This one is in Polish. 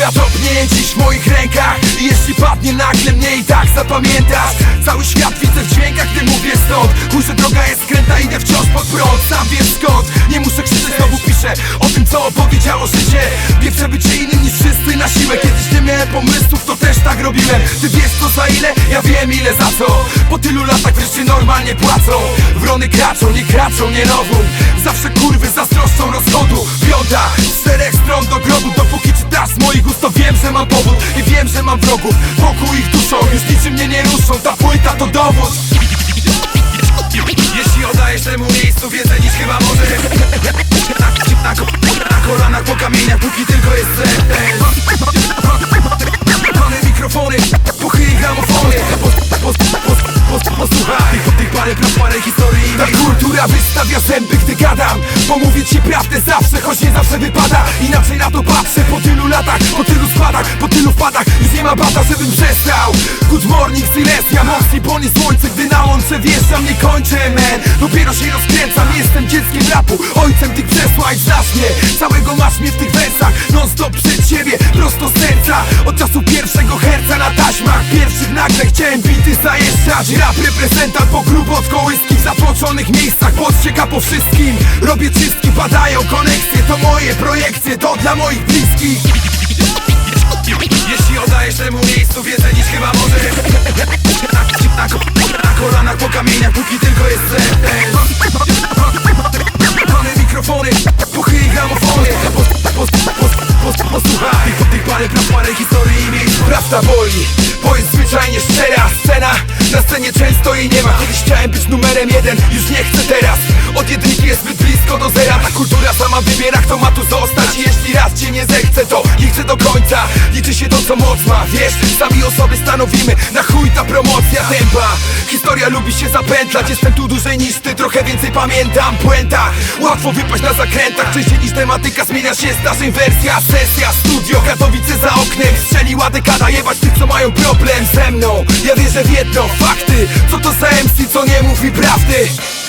Która to dziś w moich rękach I jeśli padnie nagle mnie i tak zapamiętasz. Cały świat widzę w dźwiękach, gdy mówię stąd. Chuj, droga jest skrętna, idę wciąż pod prąd. Sam wiesz skąd, nie muszę krzyczeć, znowu piszę O tym, co opowiedziało życie. Nie być innym niż wszyscy na siłę. Kiedyś nie miałem pomysłów, to też tak robiłem. Ty wiesz co za ile? Ja wiem ile za co. Po tylu latach wreszcie normalnie płacą. Wrony kraczą, nie kraczą, nie nową. Zawsze kurwy wrogów Wokół ich duszą, już niczym mnie nie ruszą. Ta płyta to dowód. Jeśli oddajesz temu miejscu więcej niż chyba może parę praw, parę historii. Ta kultura wystawia zęby, gdy gadam. Bo mówię ci prawdę zawsze, choć nie zawsze wypada. Inaczej na to patrzę po tylu latach, po tylu składach, po tylu wpadach. Już nie ma bata, żebym przestał. Good morning, Silesia, mocniej płonie słońce Gdy na łące wjeżdżam, nie kończę, man. Dopiero się rozkręcam, jestem dzieckiem rapu Ojcem tych przesłań, znasz Całego masz mnie w tych wersach Non stop przed ciebie, prosto serca. Od czasu pierwszego herca na taśmach Pierwszych nagle chciałem bity zajeżdżać Rap reprezentant po grubo od kołyski W zatłoczonych miejscach. Podcieka po wszystkim. Robię czystki, padają koneksje To moje projekcje, to dla moich bliskich. Jeśli oddajesz temu miejscu więcej niż chyba może na, na, na kolanach po kamieniach, póki tylko jest sen parę historii i miejsc Prawda boli, bo jest zwyczajnie szczera scena Na scenie często jej nie ma. Kiedyś chciałem być numerem jeden, już nie chcę teraz. Od jedynki jest zbyt blisko do zera. Ta kultura sama wybiera, kto ma tu zostać. I jeśli raz cię nie zechce, to nie chcę do końca. Liczy się to, co moc ma, wiesz? Sami o sobie stanowimy, na chuj ta promocja tempa. Historia lubi się zapętlać. Jestem tu dłużej niż ty, trochę więcej pamiętam. Puenta, łatwo wypaść na zakrętach. Częściej niż tematyka, zmienia się starzeń wersja Sesja, studio, Katowice za oknem. Strzeliła dekada, jebać tych, co mają problem ze mną. Ja wierzę w jedno, fakty. Co to za MC, co nie mówi prawdy